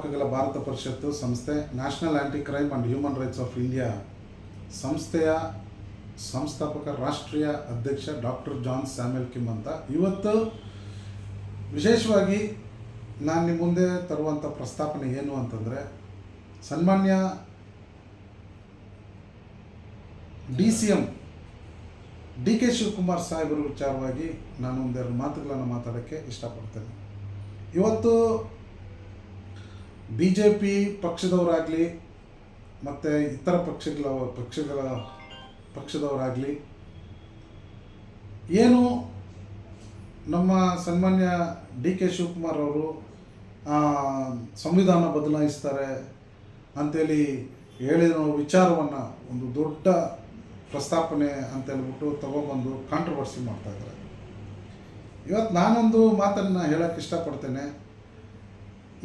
ಹಕ್ಕುಗಳ ಭಾರತ ಪರಿಷತ್ತು ಸಂಸ್ಥೆ, national anti crime and human rights of India ಸಂಸ್ಥೆಯ ಸಂಸ್ಥಾಪಕ, ರಾಷ್ಟ್ರೀಯ ಅಧ್ಯಕ್ಷ ಡಾಕ್ಟರ್ ಜಾನ್ ಸ್ಯಾಮ್ಯಲ್ ಕಿಮ್ ಅಂತ. ಇವತ್ತು ವಿಶೇಷವಾಗಿ ನಾನು ನಿಮ್ಮ ಮುಂದೆ ತರುವಂಥ ಪ್ರಸ್ತಾಪನೆ ಏನು ಅಂತಂದರೆ, ಸನ್ಮಾನ್ಯ D C M D K Shivakumar ಸಾಹೇಬರ ವಿಚಾರವಾಗಿ ನಾನು ಒಂದೆರಡು ಮಾತುಗಳನ್ನು ಮಾತಾಡೋಕ್ಕೆ ಇಷ್ಟಪಡ್ತೇನೆ. ಇವತ್ತು ಬಿ ಜೆ ಪಿ ಪಕ್ಷದವರಾಗಲಿ, ಮತ್ತು ಇತರ ಪಕ್ಷಗಳ ಪಕ್ಷಗಳ ಪಕ್ಷದವರಾಗಲಿ, ಏನು ನಮ್ಮ ಸನ್ಮಾನ್ಯ ಡಿ ಕೆ ಶಿವಕುಮಾರ್ ಅವರು ಸಂವಿಧಾನ ಬದಲಾಯಿಸ್ತಾರೆ ಅಂತೇಳಿ ಹೇಳಿರೋ ವಿಚಾರವನ್ನು ಒಂದು ದೊಡ್ಡ ಪ್ರಸ್ತಾಪನೆ ಅಂತ ಹೇಳ್ಬಿಟ್ಟು ತಗೊಬಂದು ಕಾಂಟ್ರವರ್ಸಿ ಮಾಡ್ತಾ ಇದ್ದಾರೆ. ಇವತ್ತು ನಾನೊಂದು ಮಾತನ್ನು ಹೇಳೋಕ್ಕೆ ಇಷ್ಟಪಡ್ತೇನೆ.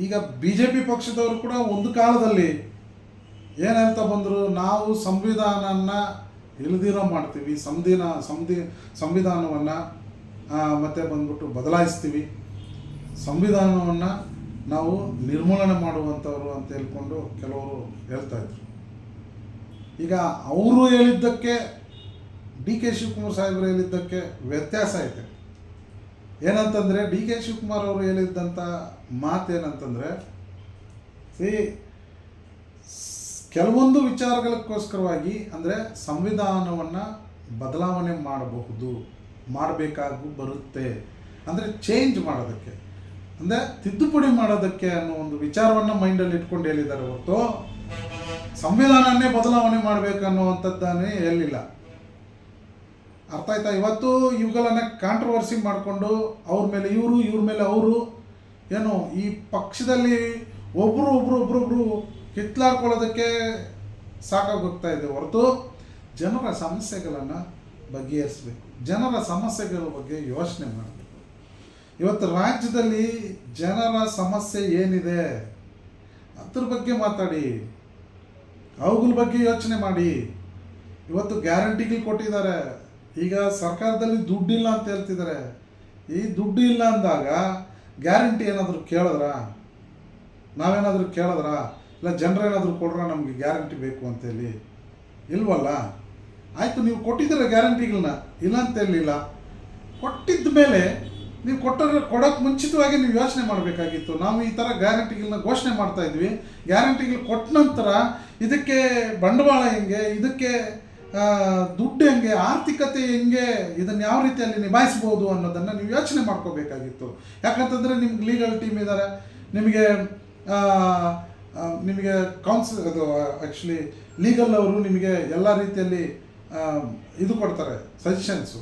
ಈಗ ಬಿ ಜೆ ಪಿ ಪಕ್ಷದವರು ಕೂಡ ಒಂದು ಕಾಲದಲ್ಲಿ ಏನಂತ ಬಂದರು, ನಾವು ಸಂವಿಧಾನನ ಇಲ್ದಿರೋ ಮಾಡ್ತೀವಿ ಸಂವಿಧಾನ ಸಂಧಿ ಸಂವಿಧಾನವನ್ನು ಮತ್ತೆ ಬಂದ್ಬಿಟ್ಟು ಬದಲಾಯಿಸ್ತೀವಿ. ಸಂವಿಧಾನವನ್ನು ನಾವು ನಿರ್ಮೂಲನೆ ಮಾಡುವಂಥವ್ರು ಅಂತ ಹೇಳ್ಕೊಂಡು ಕೆಲವರು ಹೇಳ್ತಾ ಇದ್ರು. ಈಗ ಅವರು ಹೇಳಿದ್ದಕ್ಕೆ, ಡಿ ಕೆ ಶಿವಕುಮಾರ್ ಸಾಹೇಬರು ಹೇಳಿದ್ದಕ್ಕೆ ವ್ಯತ್ಯಾಸ ಇದೆ. ಏನಂತಂದರೆ ಡಿ ಕೆ ಶಿವಕುಮಾರ್ ಅವರು ಹೇಳಿದ್ದಂಥ ಮಾತೇನಂತಂದರೆ ಸಿ ಕೆಲವೊಂದು ವಿಚಾರಗಳಿಗೋಸ್ಕರವಾಗಿ ಅಂದರೆ ಸಂವಿಧಾನವನ್ನು ಬದಲಾವಣೆ ಮಾಡಬಹುದು, ಮಾಡಬೇಕಾಗೂ, ಬರುತ್ತೆ. ಅಂದರೆ ಚೇಂಜ್ ಮಾಡೋದಕ್ಕೆ. ಅಂದರೆ ತಿದ್ದುಪಡಿ ಮಾಡೋದಕ್ಕೆ ಅನ್ನೋ ಒಂದು ವಿಚಾರವನ್ನು ಮೈಂಡಲ್ಲಿ ಇಟ್ಕೊಂಡು ಹೇಳಿದ್ದಾರೆ ಹೊರತು ಸಂವಿಧಾನನ್ನೇ ಬದಲಾವಣೆ ಮಾಡಬೇಕು ಅನ್ನುವಂಥದ್ದನ್ನೇ ಹೇಳಿಲ್ಲ. ಅರ್ಥ ಆಯ್ತಾ? ಇವತ್ತು ಇವುಗಳನ್ನ ಕಾಂಟ್ರವರ್ಸಿ ಮಾಡಿಕೊಂಡು ಅವ್ರ ಮೇಲೆ ಇವರು, ಇವ್ರ ಮೇಲೆ ಅವರು, ಏನು ಈ ಪಕ್ಷದಲ್ಲಿ ಒಬ್ಬರು ಒಬ್ರು ಒಬ್ರೊಬ್ರು ಕಿತ್ಲಾಡ್ಕೊಳ್ಳೋದಕ್ಕೆ ಸಾಕಾಗೋಗ್ತಾ ಇದೆ. ಹೊರತು ಜನರ ಸಮಸ್ಯೆಗಳನ್ನು ಬಗೆಹರಿಸ್ಬೇಕು. ಜನರ ಸಮಸ್ಯೆಗಳ ಬಗ್ಗೆ ಯೋಚನೆ ಮಾಡಬೇಕು. ಇವತ್ತು ರಾಜ್ಯದಲ್ಲಿ ಜನರ ಸಮಸ್ಯೆ ಏನಿದೆ? ಅದ್ರ ಬಗ್ಗೆ ಮಾತಾಡಿ. ಅವುಗಳ ಬಗ್ಗೆ ಯೋಚನೆ ಮಾಡಿ. ಇವತ್ತು ಗ್ಯಾರಂಟಿಗಳು ಕೊಟ್ಟಿದ್ದಾರೆ. ಈಗ ಸರ್ಕಾರದಲ್ಲಿ ದುಡ್ಡಿಲ್ಲ ಅಂತ ಹೇಳ್ತಿದ್ದಾರೆ ಈ ದುಡ್ಡು ಇಲ್ಲ ಅಂದಾಗ ಗ್ಯಾರಂಟಿ ಏನಾದರೂ ಕೇಳಿದ್ರಾ? ನಾವೇನಾದರೂ ಕೇಳಿದ್ರಾ? ಇಲ್ಲ ಜನರೇನಾದರೂ ಕೊಡ್ರ ನಮಗೆ ಗ್ಯಾರಂಟಿ ಬೇಕು ಅಂತೇಳಿ ಇಲ್ವಲ್ಲ? ಆಯಿತು, ನೀವು ಕೊಟ್ಟಿದ್ದೀರ ಗ್ಯಾರಂಟಿಗಳನ್ನ. ಇಲ್ಲ ಅಂತ ಹೇಳಲಿಲ್ಲ. ಕೊಟ್ಟಿದ್ದ ಮೇಲೆ ನೀವು ಕೊಟ್ಟರೆ ಕೊಡೋಕ್ಕೆ ಮುಂಚಿತವಾಗಿ ನೀವು ಯೋಚನೆ ಮಾಡಬೇಕಾಗಿತ್ತು. ನಾವು ಈ ಥರ ಗ್ಯಾರಂಟಿಗಳನ್ನ ಘೋಷಣೆ ಮಾಡ್ತಾ ಇದ್ವಿ. ಗ್ಯಾರಂಟಿಗಳು ಕೊಟ್ಟ ನಂತರ ಇದಕ್ಕೆ ಬಂಡವಾಳ ಹೆಂಗೆ? ಇದಕ್ಕೆ ದುಡ್ಡು ಹೆಂಗೆ, ಆರ್ಥಿಕತೆ ಹೆಂಗೆ, ಇದನ್ನು ಯಾವ ರೀತಿಯಲ್ಲಿ ನಿಭಾಯಿಸ್ಬೋದು ಅನ್ನೋದನ್ನು ನೀವು ಯೋಚನೆ ಮಾಡ್ಕೋಬೇಕಾಗಿತ್ತು. ಯಾಕಂತಂದರೆ ನಿಮ್ಗೆ ಲೀಗಲ್ ಟೀಮ್ ಇದ್ದಾರೆ ನಿಮಗೆ ನಿಮಗೆ ಕೌನ್ಸ್ ಅದು ಆ್ಯಕ್ಚುಲಿ ಲೀಗಲ್ ಅವರು ನಿಮಗೆ ಎಲ್ಲ ರೀತಿಯಲ್ಲಿ ಇದು ಕೊಡ್ತಾರೆ ಸಜೆಷನ್ಸು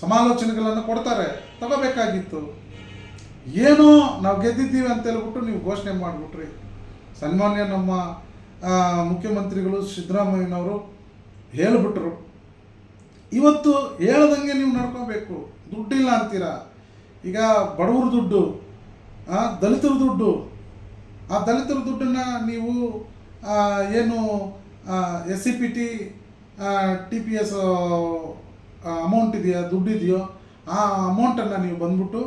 ಸಮಾಲೋಚನೆಗಳನ್ನು ಕೊಡ್ತಾರೆ, ತಗೋಬೇಕಾಗಿತ್ತು. ಏನೋ ನಾವು ಗೆದ್ದಿದ್ದೀವಿ ಅಂತ ಹೇಳ್ಬಿಟ್ಟು ನೀವು ಘೋಷಣೆ ಮಾಡಿಬಿಟ್ರಿ. ಸನ್ಮಾನ್ಯ ನಮ್ಮ ಮುಖ್ಯಮಂತ್ರಿಗಳು ಸಿದ್ದರಾಮಯ್ಯನವರು ಹೇಳಿಬಿಟ್ರು. ಇವತ್ತು ಹೇಳ್ದಂಗೆ ನೀವು ನಡ್ಕೋಬೇಕು. ದುಡ್ಡಿಲ್ಲ ಅಂತೀರಾ. ಈಗ ಬಡವ್ರ ದುಡ್ಡು ದಲಿತರ ದುಡ್ಡು. ಆ ದಲಿತರ ದುಡ್ಡನ್ನು ನೀವು ಏನು S C P T T P S amount ಇದೆಯಾ ದುಡ್ಡು ಇದೆಯೋ ಆ ಅಮೌಂಟನ್ನು ನೀವು ಬಂದ್ಬಿಟ್ಟು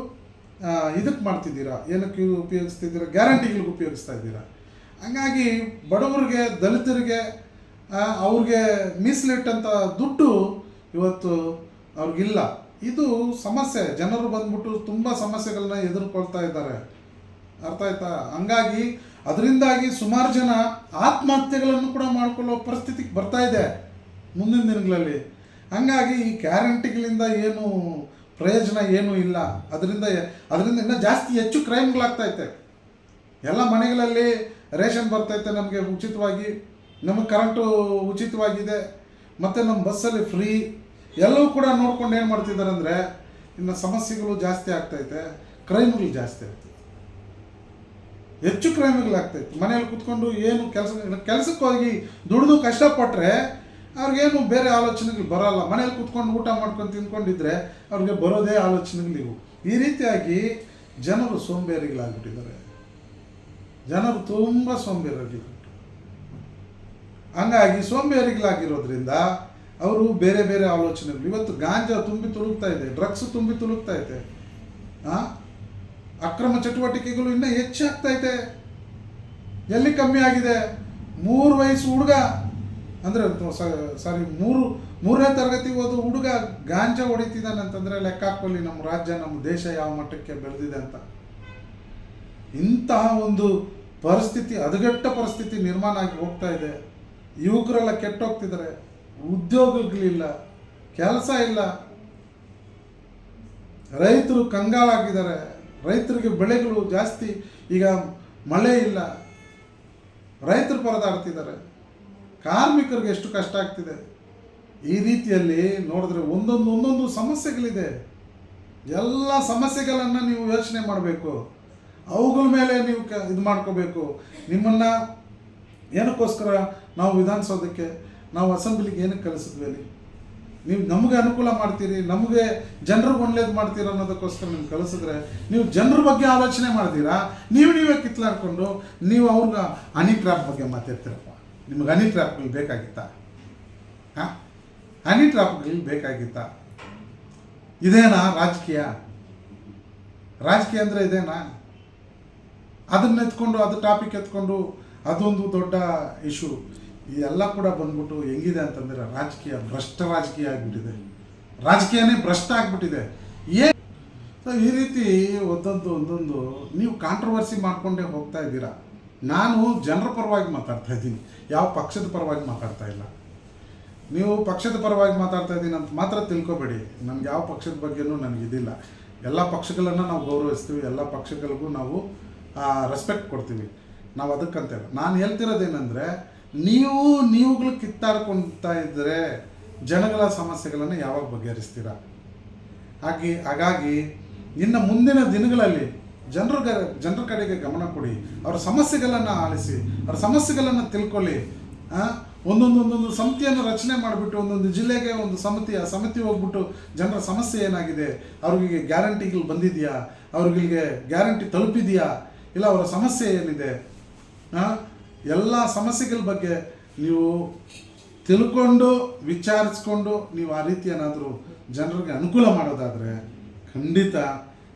ಇದಕ್ಕೆ ಮಾಡ್ತಿದ್ದೀರಾ. ಏನಕ್ಕೆ ಉಪಯೋಗಿಸ್ತಿದ್ದೀರಾ? ಗ್ಯಾರಂಟಿಗಳಿಗೆ ಉಪಯೋಗಿಸ್ತಾ ಇದ್ದೀರಾ. ಹಂಗಾಗಿ ಬಡವರಿಗೆ, ದಲಿತರಿಗೆ ಅವ್ರಿಗೆ ಮೀಸಲಿಟ್ಟಂಥ ದುಡ್ಡು ಇವತ್ತು ಅವ್ರಿಗಿಲ್ಲ. ಇದು ಸಮಸ್ಯೆ. ಜನರು ಬಂದ್ಬಿಟ್ಟು ತುಂಬ ಸಮಸ್ಯೆಗಳನ್ನ ಎದುರ್ಕೊಳ್ತಾ ಇದ್ದಾರೆ. ಅರ್ಥ ಆಯ್ತಾ? ಹಂಗಾಗಿ ಅದರಿಂದಾಗಿ ಸುಮಾರು ಜನ ಆತ್ಮಹತ್ಯೆಗಳನ್ನು ಕೂಡ ಮಾಡ್ಕೊಳ್ಳೋ ಪರಿಸ್ಥಿತಿಗೆ ಬರ್ತಾ ಇದೆ ಮುಂದಿನ ದಿನಗಳಲ್ಲಿ. ಹಂಗಾಗಿ ಈ ಗ್ಯಾರಂಟಿಗಳಿಂದ ಏನು ಪ್ರಯೋಜನ ಏನೂ ಇಲ್ಲ. ಅದರಿಂದ ಅದರಿಂದ ಇನ್ನೂ ಜಾಸ್ತಿ ಹೆಚ್ಚು ಕ್ರೈಮ್ಗಳಾಗ್ತೈತೆ ಎಲ್ಲ ಮನೆಗಳಲ್ಲಿ ರೇಷನ್ ಬರ್ತೈತೆ ನಮಗೆ ಉಚಿತವಾಗಿ. ನಮಗೆ ಕರೆಂಟು ಉಚಿತವಾಗಿದೆ, ಮತ್ತು ನಮ್ಮ ಬಸ್ಸಲ್ಲಿ ಫ್ರೀ ಎಲ್ಲವೂ ಕೂಡ ನೋಡ್ಕೊಂಡು ಏನು ಮಾಡ್ತಿದ್ದಾರೆ ಅಂದರೆ, ಇನ್ನು ಸಮಸ್ಯೆಗಳು ಜಾಸ್ತಿ ಆಗ್ತೈತೆ ಕ್ರೈಮ್ಗಳು ಜಾಸ್ತಿ ಆಗ್ತೈತೆ ಹೆಚ್ಚು ಕ್ರೈಮ್ಗಳಾಗ್ತೈತೆ ಮನೆಯಲ್ಲಿ ಕುತ್ಕೊಂಡು ಏನು ಕೆಲಸ ಕೆಲಸಕ್ಕೆ ಹೋಗಿ ದುಡಿದು ಕಷ್ಟಪಟ್ಟರೆ ಅವ್ರಿಗೇನು ಬೇರೆ ಆಲೋಚನೆಗಳು ಬರೋಲ್ಲ. ಮನೇಲಿ ಕುತ್ಕೊಂಡು ಊಟ ಮಾಡ್ಕೊಂಡು ತಿನ್ಕೊಂಡಿದ್ರೆ ಅವ್ರಿಗೆ ಬರೋದೇ ಆಲೋಚನೆಗಳು ಇವು. ಈ ರೀತಿಯಾಗಿ ಜನರು ಸೋಂಬೇರಿಗಳಾಗ್ಬಿಟ್ಟಿದ್ದಾರೆ. ಜನರು ತುಂಬ ಸೋಂಬೇರಿಗಳಾಗ್ಬಿಟ್ಟು ಹಂಗಾಗಿ ಸೋಂಬೇರಿಗಳಾಗಿರೋದ್ರಿಂದ ಅವರು ಬೇರೆ ಬೇರೆ ಆಲೋಚನೆಗಳು. ಇವತ್ತು ಗಾಂಜಾ ತುಂಬಿ ತುಳುಕ್ತಾ ಇದೆ, ಡ್ರಗ್ಸ್ ತುಂಬಿ ತುಳುಕ್ತಾ ಇದೆ? ಅಕ್ರಮ ಚಟುವಟಿಕೆಗಳು ಇನ್ನೂ ಹೆಚ್ಚಾಗ್ತಾ ಇದೆ. ಎಲ್ಲಿ ಕಮ್ಮಿ ಆಗಿದೆ? ಮೂರು ವಯಸ್ಸು ಹುಡುಗ, ಅಂದರೆ ಸಾರಿ, ಮೂರು, ಮೂರನೇ ತರಗತಿ ಓದು ಹುಡುಗ ಗಾಂಜಾ ಹೊಡಿತಿದ್ದಾನೆ ಅಂತಂದರೆ ಲೆಕ್ಕ ಹಾಕೊಳ್ಳಿ ನಮ್ಮ ರಾಜ್ಯ, ನಮ್ಮ ದೇಶ ಯಾವ ಮಟ್ಟಕ್ಕೆ ಬೆಳೆದಿದೆ ಅಂತ. ಇಂತಹ ಒಂದು ಪರಿಸ್ಥಿತಿ, ಹದಗೆಟ್ಟ ಪರಿಸ್ಥಿತಿ ನಿರ್ಮಾಣ ಆಗಿ ಹೋಗ್ತಾ ಇದೆ. ಯುವಕರೆಲ್ಲ ಕೆಟ್ಟೋಗ್ತಿದ್ದಾರೆ. ಉದ್ಯೋಗಗಳಿಲ್ಲ, ಕೆಲಸ ಇಲ್ಲ. ರೈತರು ಕಂಗಾಲಾಗಿದ್ದಾರೆ. ರೈತರಿಗೆ ಬೆಳೆಗಳು ಜಾಸ್ತಿ, ಈಗ ಮಳೆ ಇಲ್ಲ. ರೈತರು ಪರದಾಡ್ತಿದ್ದಾರೆ. ಕಾರ್ಮಿಕರಿಗೆ ಎಷ್ಟು ಕಷ್ಟ ಆಗ್ತಿದೆ. ಈ ರೀತಿಯಲ್ಲಿ ನೋಡಿದ್ರೆ ಒಂದೊಂದು ಒಂದೊಂದು ಸಮಸ್ಯೆಗಳಿದೆ. ಎಲ್ಲ ಸಮಸ್ಯೆಗಳನ್ನು ನೀವು ಯೋಚನೆ ಮಾಡಬೇಕು. ಅವುಗಳ ಮೇಲೆ ನೀವು ಕ ಇದು ಮಾಡ್ಕೋಬೇಕು. ನಿಮ್ಮನ್ನು ಏನಕ್ಕೋಸ್ಕರ ನಾವು ವಿಧಾನಸೌಧಕ್ಕೆ, ನಾವು ಅಸೆಂಬ್ಲಿಗೆ ಏನಕ್ಕೆ ಕಲಿಸಿದ್ವಿ ಅಲ್ಲಿ? ನೀವು ನಮಗೆ ಅನುಕೂಲ ಮಾಡ್ತೀರಿ, ನಮಗೆ ಜನರಿಗೆ ಒಳ್ಳೇದು ಮಾಡ್ತೀರ ಅನ್ನೋದಕ್ಕೋಸ್ಕರ ನೀವು ಕಳಿಸಿದ್ರೆ, ನೀವು ಜನರ ಬಗ್ಗೆ ಆಲೋಚನೆ ಮಾಡ್ತೀರಾ? ನೀವು ನೀವೇ ಕಿತ್ಲಾಡ್ಕೊಂಡು ನೀವು ಅವ್ರಿಗೆ ಹನಿ ಟ್ರ್ಯಾಪ್ ಬಗ್ಗೆ ಮಾತಾಡ್ತೀರಪ್ಪ. ನಿಮಗೆ ಹನಿ ಟ್ರ್ಯಾಪ್ಗಳು ಬೇಕಾಗಿತ್ತಾ? ಹಾಂ? ಹನಿ ಟ್ರ್ಯಾಪ್ಗಳು ಬೇಕಾಗಿತ್ತಾ? ಇದೇನಾ ರಾಜಕೀಯ? ರಾಜಕೀಯ ಅಂದರೆ ಇದೇನಾ? ಅದನ್ನ ಎತ್ಕೊಂಡು, ಅದು ಟಾಪಿಕ್ ಎತ್ಕೊಂಡು, ಅದೊಂದು ದೊಡ್ಡ ಇಶ್ಯೂ ಇದೆಲ್ಲ ಕೂಡ ಬಂದ್ಬಿಟ್ಟು ಹೆಂಗಿದೆ ಅಂತಂದರೆ ರಾಜಕೀಯ ಭ್ರಷ್ಟ ರಾಜಕೀಯ ಆಗಿಬಿಟ್ಟಿದೆ. ರಾಜಕೀಯನೇ ಭ್ರಷ್ಟ ಆಗಿಬಿಟ್ಟಿದೆ. ಏ ಈ ರೀತಿ ಒಂದೊಂದು ಒಂದೊಂದು, ನೀವು ಕಾಂಟ್ರವರ್ಸಿ ಮಾಡ್ಕೊಂಡೇ ಹೋಗ್ತಾ ಇದ್ದೀರಾ? ನಾನು ಜನರ ಪರವಾಗಿ ಮಾತಾಡ್ತಾ ಇದ್ದೀನಿ. ಯಾವ ಪಕ್ಷದ ಪರವಾಗಿ ಮಾತಾಡ್ತಾ ಇಲ್ಲ. ನೀವು ಪಕ್ಷದ ಪರವಾಗಿ ಮಾತಾಡ್ತಾ ಇದ್ದೀನಿ ಅಂತ ಮಾತ್ರ ತಿಳ್ಕೊಬೇಡಿ. ನಮ್ಗೆ ಯಾವ ಪಕ್ಷದ ಬಗ್ಗೆನೂ ನನಗೆ ಇದಿಲ್ಲ. ಎಲ್ಲ ಪಕ್ಷಗಳನ್ನು ನಾವು ಗೌರವಿಸ್ತೀವಿ. ಎಲ್ಲ ಪಕ್ಷಗಳಿಗೂ ನಾವು ರೆಸ್ಪೆಕ್ಟ್ ಕೊಡ್ತೀವಿ. ನಾವು ಅದಕ್ಕಂತೇವೆ ನಾನು ಹೇಳ್ತಿರೋದೇನೆಂದರೆ ನೀವು ನೀವುಗಳು ಕಿತ್ತಾಡ್ಕೊತಾ ಇದ್ದರೆ ಜನಗಳ ಸಮಸ್ಯೆಗಳನ್ನು ಯಾವಾಗ ಬಗೆಹರಿಸ್ತೀರ? ಹಾಗೆ ಹಾಗಾಗಿ ಇನ್ನು ಮುಂದಿನ ದಿನಗಳಲ್ಲಿ ಜನರ ಜನರ ಕಡೆಗೆ ಗಮನ ಕೊಡಿ ಅವರ ಸಮಸ್ಯೆಗಳನ್ನು ಆಲಿಸಿ ಅವರ ಸಮಸ್ಯೆಗಳನ್ನು ತಿಳ್ಕೊಳ್ಳಿ ಒಂದೊಂದು ಒಂದೊಂದು ಸಮಿತಿಯನ್ನು ರಚನೆ ಮಾಡಿಬಿಟ್ಟು ಒಂದೊಂದು ಜಿಲ್ಲೆಗೆ ಒಂದು ಸಮಿತಿ ಆ ಸಮಿತಿ ಹೋಗ್ಬಿಟ್ಟು ಜನರ ಸಮಸ್ಯೆ ಏನಾಗಿದೆ? ಅವ್ರಿಗೆ ಗ್ಯಾರಂಟಿಗಳು ಬಂದಿದೆಯಾ? ಅವ್ರಿಗೆ ಗ್ಯಾರಂಟಿ ತಲುಪಿದೆಯಾ? ಇಲ್ಲ ಅವರ ಸಮಸ್ಯೆ ಏನಿದೆ? ಆ, ಎಲ್ಲ ಸಮಸ್ಯೆಗಳ ಬಗ್ಗೆ ನೀವು ತಿಳ್ಕೊಂಡು, ವಿಚಾರಿಸ್ಕೊಂಡು ನೀವು ಆ ರೀತಿ ಏನಾದರೂ ಜನರಿಗೆ ಅನುಕೂಲ ಮಾಡೋದಾದರೆ ಖಂಡಿತ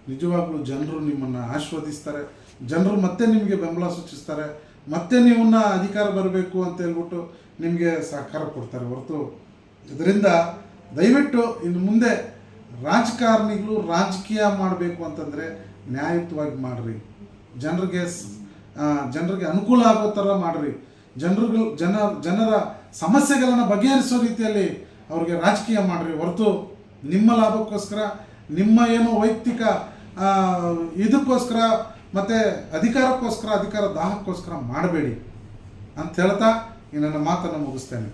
ನಿಜವಾಗ್ಲೂ ಜನರು ನಿಮ್ಮನ್ನು ಆಶೀರ್ವದಿಸ್ತಾರೆ. ಜನರು ಮತ್ತೆ ನಿಮಗೆ ಬೆಂಬಲ ಸೂಚಿಸ್ತಾರೆ. ಮತ್ತೆ ನೀವನ್ನ ಅಧಿಕಾರ ಬರಬೇಕು ಅಂತ ಹೇಳ್ಬಿಟ್ಟು ನಿಮಗೆ ಸಹಕಾರ ಕೊಡ್ತಾರೆ ಹೊರತು ಇದರಿಂದ ದಯವಿಟ್ಟು ಇನ್ನು ಮುಂದೆ ರಾಜಕಾರಣಿಗಳು ರಾಜಕೀಯ ಮಾಡಬೇಕು ಅಂತಂದರೆ ನ್ಯಾಯಯುತವಾಗಿ ಮಾಡಿರಿ. ಜನರಿಗೆ ಜನರಿಗೆ ಅನುಕೂಲ ಆಗೋ ಥರ ಮಾಡಿರಿ. ಜನರುಗಳು, ಜನ, ಜನರ ಸಮಸ್ಯೆಗಳನ್ನು ಬಗೆಹರಿಸೋ ರೀತಿಯಲ್ಲಿ ಅವ್ರಿಗೆ ರಾಜಕೀಯ ಮಾಡಿರಿ. ಹೊರತು ನಿಮ್ಮ ಲಾಭಕ್ಕೋಸ್ಕರ, ನಿಮ್ಮ ಏನು ವೈಯಕ್ತಿಕ ಇದಕ್ಕೋಸ್ಕರ ಮತ್ತು ಅಧಿಕಾರಕ್ಕೋಸ್ಕರ, ಅಧಿಕಾರ ದಾಹಕ್ಕೋಸ್ಕರ ಮಾಡಬೇಡಿ. ಅಂತ ಹೇಳ್ತಾ ಈ ನನ್ನ ಮಾತನ್ನು ಮುಗಿಸ್ತೇನೆ.